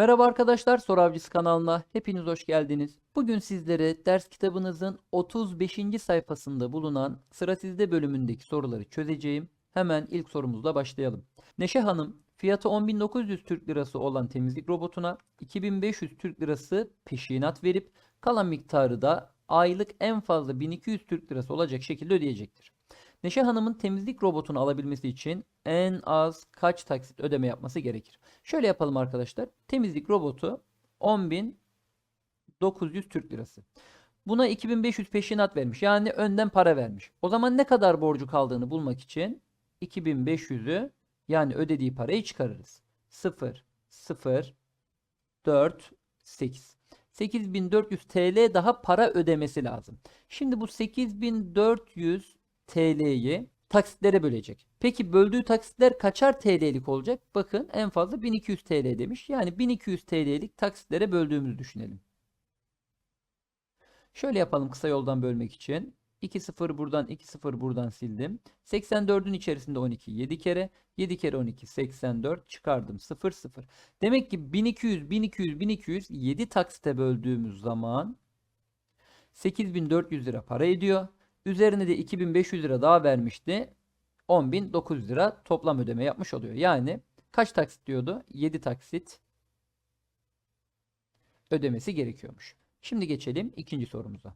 Merhaba arkadaşlar, Soru Avcısı kanalına hepiniz hoş geldiniz. Bugün sizlere ders kitabınızın 35. sayfasında bulunan Sıra Sizde bölümündeki soruları çözeceğim. Hemen ilk sorumuzla başlayalım. Neşe Hanım, fiyatı 10.900 Türk Lirası olan temizlik robotuna 2500 Türk Lirası peşinat verip kalan miktarı da aylık en fazla 1200 Türk Lirası olacak şekilde ödeyecektir. Neşe Hanım'ın temizlik robotunu alabilmesi için en az kaç taksit ödeme yapması gerekir? Şöyle yapalım arkadaşlar. Temizlik robotu 10.900 Türk Lirası. Buna 2500 peşinat vermiş. Yani önden para vermiş. O zaman ne kadar borcu kaldığını bulmak için 2500'ü yani ödediği parayı çıkarırız. 0, 0, 4, 8. 8400 TL daha para ödemesi lazım. Şimdi bu 8400 TL'yi taksitlere bölecek. Peki böldüğü taksitler kaçar TL'lik olacak? Bakın en fazla 1200 TL demiş. Yani 1200 TL'lik taksitlere böldüğümüzü düşünelim. Şöyle yapalım kısa yoldan bölmek için. 2 0 buradan 2 0 buradan sildim. 84'ün içerisinde 12 7 kere. 7 kere 12 84 çıkardım 0 0. Demek ki 1200 1200 1200 7 taksite böldüğümüz zaman 8400 lira para ediyor. Üzerine de 2500 lira daha vermişti. 10.900 lira toplam ödeme yapmış oluyor. Yani kaç taksit diyordu? 7 taksit ödemesi gerekiyormuş. Şimdi geçelim ikinci sorumuza.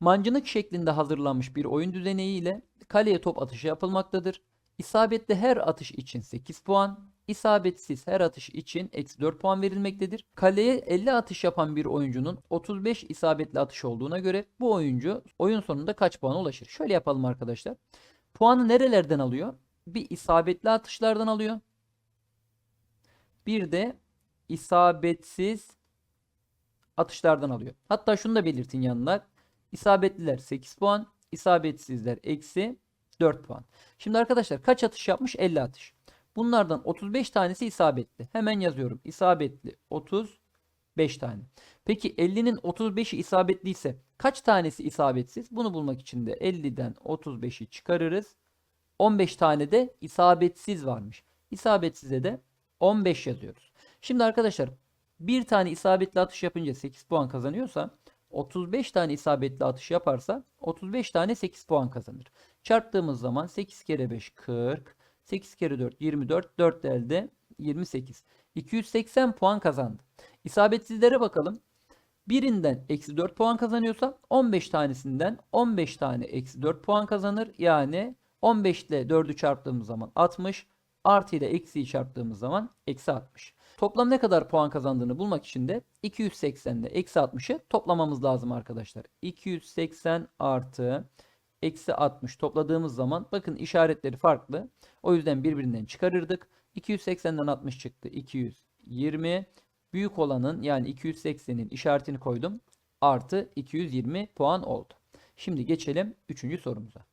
Mancınık şeklinde hazırlanmış bir oyun düzeneğiyle kaleye top atışı yapılmaktadır. İsabetli her atış için 8 puan, isabetsiz her atış için eksi 4 puan verilmektedir. Kaleye 50 atış yapan bir oyuncunun 35 isabetli atış olduğuna göre bu oyuncu oyun sonunda kaç puana ulaşır? Şöyle yapalım arkadaşlar. Puanı nerelerden alıyor? Bir isabetli atışlardan alıyor. Bir de isabetsiz atışlardan alıyor. Hatta şunu da belirtin yanına. İsabetliler 8 puan, isabetsizler eksi 4 puan. Şimdi arkadaşlar kaç atış yapmış? 50 atış. Bunlardan 35 tanesi isabetli. Hemen yazıyorum. İsabetli 35 tane. Peki 50'nin 35'i isabetli ise kaç tanesi isabetsiz? Bunu bulmak için de 50'den 35'i çıkarırız. 15 tane de isabetsiz varmış. İsabetsize de 15 yazıyoruz. Şimdi arkadaşlar bir tane isabetli atış yapınca 8 puan kazanıyorsa 35 tane isabetli atış yaparsa 35 tane 8 puan kazanır. Çarptığımız zaman 8 kere 5 40, 8 kere 4 24, 4 elde 28. 280 puan kazandı. İsabetsizlere bakalım. Birinden eksi 4 puan kazanıyorsa 15 tanesinden 15 tane eksi 4 puan kazanır. Yani 15 ile 4'ü çarptığımız zaman 60, artı ile eksiyi çarptığımız zaman eksi 60. Toplam ne kadar puan kazandığını bulmak için de 280 ile eksi 60'ı toplamamız lazım arkadaşlar. 280 artı eksi 60 topladığımız zaman bakın işaretleri farklı. O yüzden birbirinden çıkarırdık. 280'den 60 çıktı. 220. Büyük olanın yani 280'in işaretini koydum. Artı 220 puan oldu. Şimdi geçelim 3. sorumuza.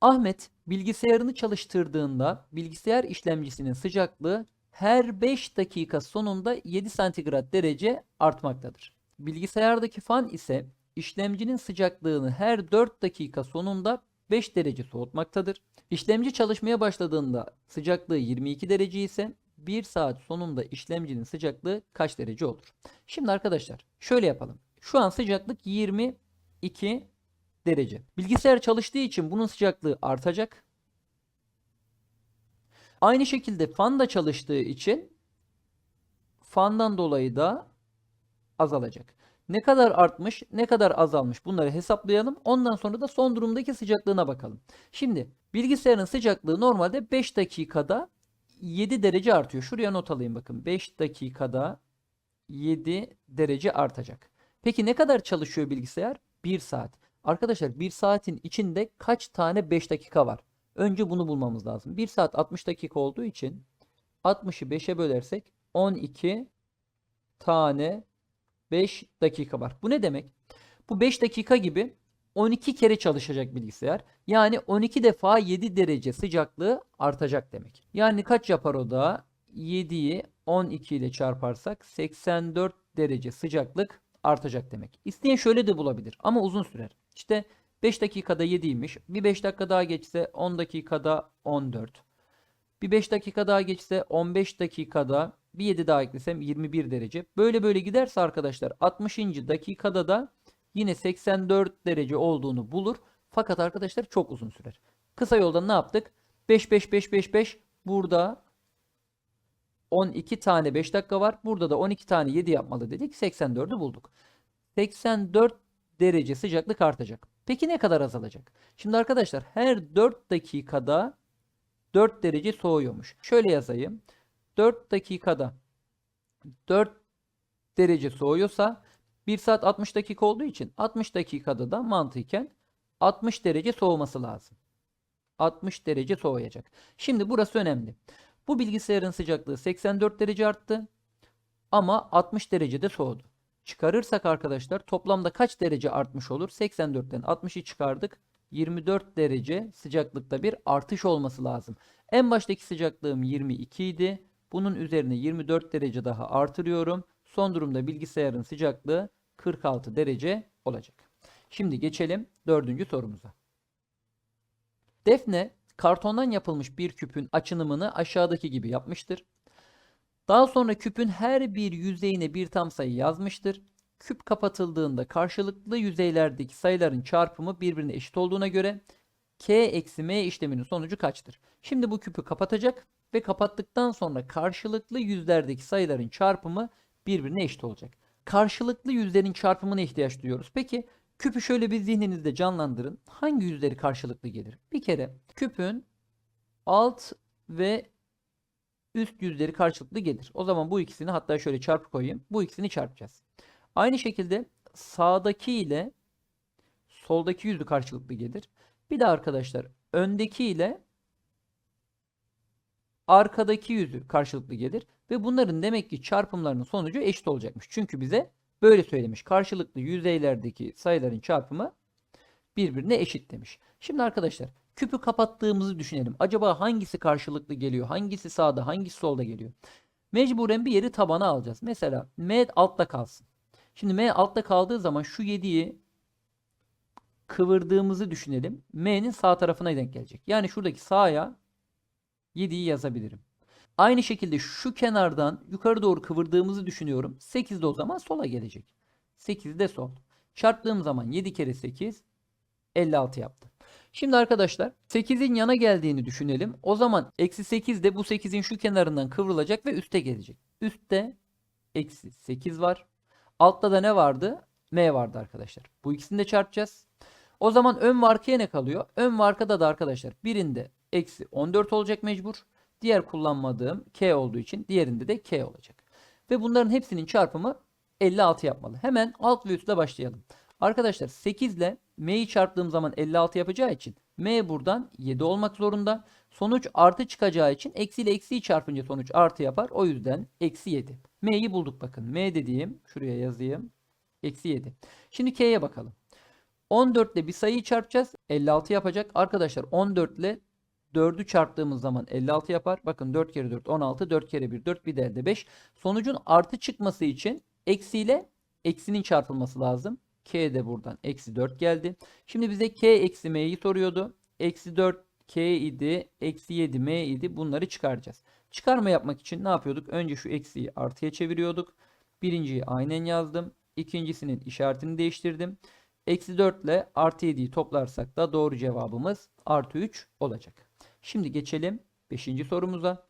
Ahmet bilgisayarını çalıştırdığında bilgisayar işlemcisinin sıcaklığı her 5 dakika sonunda 7 santigrat derece artmaktadır. Bilgisayardaki fan ise işlemcinin sıcaklığını her 4 dakika sonunda 5 derece soğutmaktadır. İşlemci çalışmaya başladığında sıcaklığı 22 derece ise 1 saat sonunda işlemcinin sıcaklığı kaç derece olur? Şimdi arkadaşlar şöyle yapalım. Şu an sıcaklık 22 derece. Bilgisayar çalıştığı için bunun sıcaklığı artacak. Aynı şekilde fan da çalıştığı için fandan dolayı da azalacak. Ne kadar artmış, ne kadar azalmış bunları hesaplayalım. Ondan sonra da son durumdaki sıcaklığına bakalım. Şimdi bilgisayarın sıcaklığı normalde 5 dakikada 7 derece artıyor. Şuraya not alayım bakın. 5 dakikada 7 derece artacak. Peki ne kadar çalışıyor bilgisayar? 1 saat. Arkadaşlar 1 saatin içinde kaç tane 5 dakika var? Önce bunu bulmamız lazım. 1 saat 60 dakika olduğu için 60'ı 5'e bölersek 12 tane 5 dakika var. Bu ne demek? Bu 5 dakika gibi 12 kere çalışacak bilgisayar. Yani 12 defa 7 derece sıcaklığı artacak demek. Yani kaç yapar o da? 7'yi 12 ile çarparsak 84 derece sıcaklık artacak demek. İsteyen şöyle de bulabilir ama uzun sürer. İşte 5 dakikada 7'ymiş. Bir 5 dakika daha geçse 10 dakikada 14. Bir 5 dakika daha geçse 15 dakikada bir 7 daha eklesem 21 derece. Böyle böyle giderse arkadaşlar 60. dakikada da yine 84 derece olduğunu bulur. Fakat arkadaşlar çok uzun sürer. Kısa yoldan ne yaptık? 5 5 5 5 5 burada 12 tane 5 dakika var. Burada da 12 tane 7 yapmalı dedik. 84'ü bulduk. 84 derece sıcaklık artacak. Peki ne kadar azalacak? Şimdi arkadaşlar her 4 dakikada 4 derece soğuyormuş. Şöyle yazayım. 4 dakikada 4 derece soğuyorsa 1 saat 60 dakika olduğu için 60 dakikada da mantıken 60 derece soğuması lazım. 60 derece soğuyacak. Şimdi burası önemli. Bu bilgisayarın sıcaklığı 84 derece arttı ama 60 derecede soğudu. Çıkarırsak arkadaşlar toplamda kaç derece artmış olur? 84'ten 60'ı çıkardık. 24 derece sıcaklıkta bir artış olması lazım. En baştaki sıcaklığım 22 idi. Bunun üzerine 24 derece daha artırıyorum. Son durumda bilgisayarın sıcaklığı 46 derece olacak. Şimdi geçelim dördüncü sorumuza. Defne kartondan yapılmış bir küpün açınımını aşağıdaki gibi yapmıştır. Daha sonra küpün her bir yüzeyine bir tam sayı yazmıştır. Küp kapatıldığında karşılıklı yüzeylerdeki sayıların çarpımı birbirine eşit olduğuna göre k eksi m işleminin sonucu kaçtır? Şimdi bu küpü kapatacak ve kapattıktan sonra karşılıklı yüzlerdeki sayıların çarpımı birbirine eşit olacak. Karşılıklı yüzlerin çarpımına ihtiyaç duyuyoruz. Peki küpü şöyle bir zihninizde canlandırın. Hangi yüzleri karşılıklı gelir? Bir kere küpün alt ve üst yüzleri karşılıklı gelir. O zaman bu ikisini hatta şöyle çarpı koyayım. Bu ikisini çarpacağız. Aynı şekilde sağdaki ile soldaki yüzü karşılıklı gelir. Bir de arkadaşlar öndeki ile arkadaki yüzü karşılıklı gelir. Ve bunların demek ki çarpımlarının sonucu eşit olacakmış. Çünkü bize böyle söylemiş. Karşılıklı yüzeylerdeki sayıların çarpımı birbirine eşit demiş. Şimdi arkadaşlar küpü kapattığımızı düşünelim. Acaba hangisi karşılıklı geliyor? Hangisi sağda, hangisi solda geliyor? Mecburen bir yeri tabana alacağız. Mesela M altta kalsın. Şimdi M altta kaldığı zaman şu 7'yi kıvırdığımızı düşünelim. M'nin sağ tarafına denk gelecek. Yani şuradaki sağa 7'yi yazabilirim. Aynı şekilde şu kenardan yukarı doğru kıvırdığımızı düşünüyorum. 8 de o zaman sola gelecek. 8 de sol. Çarptığım zaman 7 kere 8 56 yaptı. Şimdi arkadaşlar 8'in yana geldiğini düşünelim. O zaman eksi 8 de bu 8'in şu kenarından kıvrılacak ve üste gelecek. Üstte eksi 8 var. Altta da ne vardı? M vardı arkadaşlar. Bu ikisini de çarpacağız. O zaman ön ve arkaya ne kalıyor? Ön ve arkada da arkadaşlar birinde eksi 14 olacak mecbur. Diğer kullanmadığım K olduğu için diğerinde de K olacak. Ve bunların hepsinin çarpımı 56 yapmalı. Hemen alt ve üstle başlayalım. Arkadaşlar 8 ile M'yi çarptığım zaman 56 yapacağı için M buradan 7 olmak zorunda. Sonuç artı çıkacağı için eksi ile eksiyi çarpınca sonuç artı yapar. O yüzden eksi 7. M'yi bulduk bakın. M dediğim şuraya yazayım. Eksi 7. Şimdi K'ye bakalım. 14 ile bir sayıyı çarpacağız. 56 yapacak. Arkadaşlar 14 ile 4'ü çarptığımız zaman 56 yapar. Bakın 4 kere 4 16. 4 kere 1 4 bir de elde 5. Sonucun artı çıkması için eksi ile eksinin çarpılması lazım. K de buradan eksi 4 geldi. Şimdi bize K eksi M'yi soruyordu. Eksi 4 K idi. Eksi 7 M idi. Bunları çıkaracağız. Çıkarma yapmak için ne yapıyorduk? Önce şu eksiyi artıya çeviriyorduk. Birinciyi aynen yazdım. İkincisinin işaretini değiştirdim. Eksi 4 ile artı 7'yi toplarsak da doğru cevabımız artı 3 olacak. Şimdi geçelim 5. sorumuza.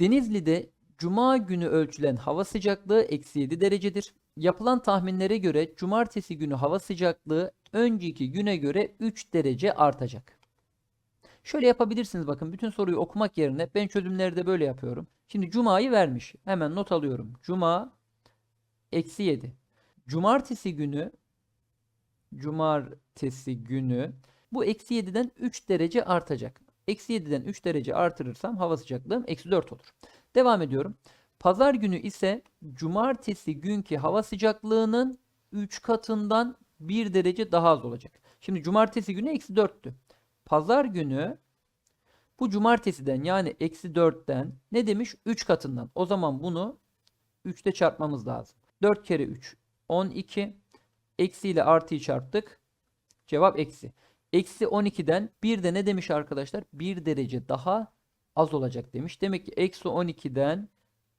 Denizli'de Cuma günü ölçülen hava sıcaklığı eksi 7 derecedir. Yapılan tahminlere göre cumartesi günü hava sıcaklığı önceki güne göre 3 derece artacak. Şöyle yapabilirsiniz bakın bütün soruyu okumak yerine ben çözümleri de böyle yapıyorum. Şimdi cumayı vermiş. Hemen not alıyorum. Cuma eksi 7. Cumartesi günü cumartesi günü bu eksi 7'den 3 derece artacak. Eksi 7'den 3 derece artırırsam hava sıcaklığım eksi 4 olur. Devam ediyorum. Pazar günü ise cumartesi günkü hava sıcaklığının 3 katından 1 derece daha az olacak. Şimdi cumartesi günü eksi 4'tü. Pazar günü bu cumartesiden yani eksi 4'ten ne demiş? 3 katından. O zaman bunu 3 ile çarpmamız lazım. 4 kere 3 12. Eksi ile artıyı çarptık. Cevap eksi. Eksi 12'den bir de ne demiş arkadaşlar? 1 derece daha az olacak demiş. Demek ki eksi 12'den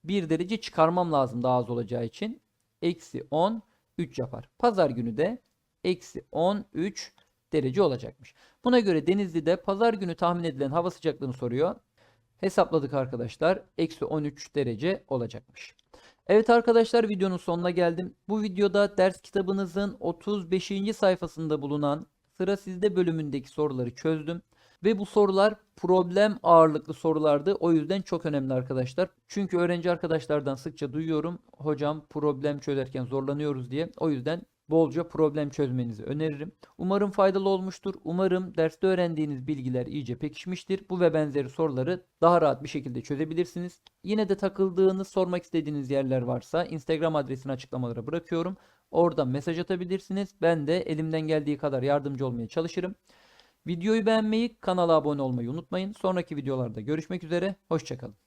1 derece çıkarmam lazım daha az olacağı için. Eksi 10 3 yapar. Pazar günü de eksi 13 derece olacakmış. Buna göre Denizli'de pazar günü tahmin edilen hava sıcaklığını soruyor. Hesapladık arkadaşlar. Eksi 13 derece olacakmış. Evet arkadaşlar videonun sonuna geldim. Bu videoda ders kitabınızın 35. sayfasında bulunan Sıra Sizde bölümündeki soruları çözdüm. Ve bu sorular problem ağırlıklı sorulardı. O yüzden çok önemli arkadaşlar. Çünkü öğrenci arkadaşlardan sıkça duyuyorum. Hocam problem çözerken zorlanıyoruz diye. O yüzden bolca problem çözmenizi öneririm. Umarım faydalı olmuştur. Umarım derste öğrendiğiniz bilgiler iyice pekişmiştir. Bu ve benzeri soruları daha rahat bir şekilde çözebilirsiniz. Yine de takıldığınız, sormak istediğiniz yerler varsa Instagram adresini açıklamalara bırakıyorum. Oradan mesaj atabilirsiniz. Ben de elimden geldiği kadar yardımcı olmaya çalışırım. Videoyu beğenmeyi, kanala abone olmayı unutmayın. Sonraki videolarda görüşmek üzere. Hoşçakalın.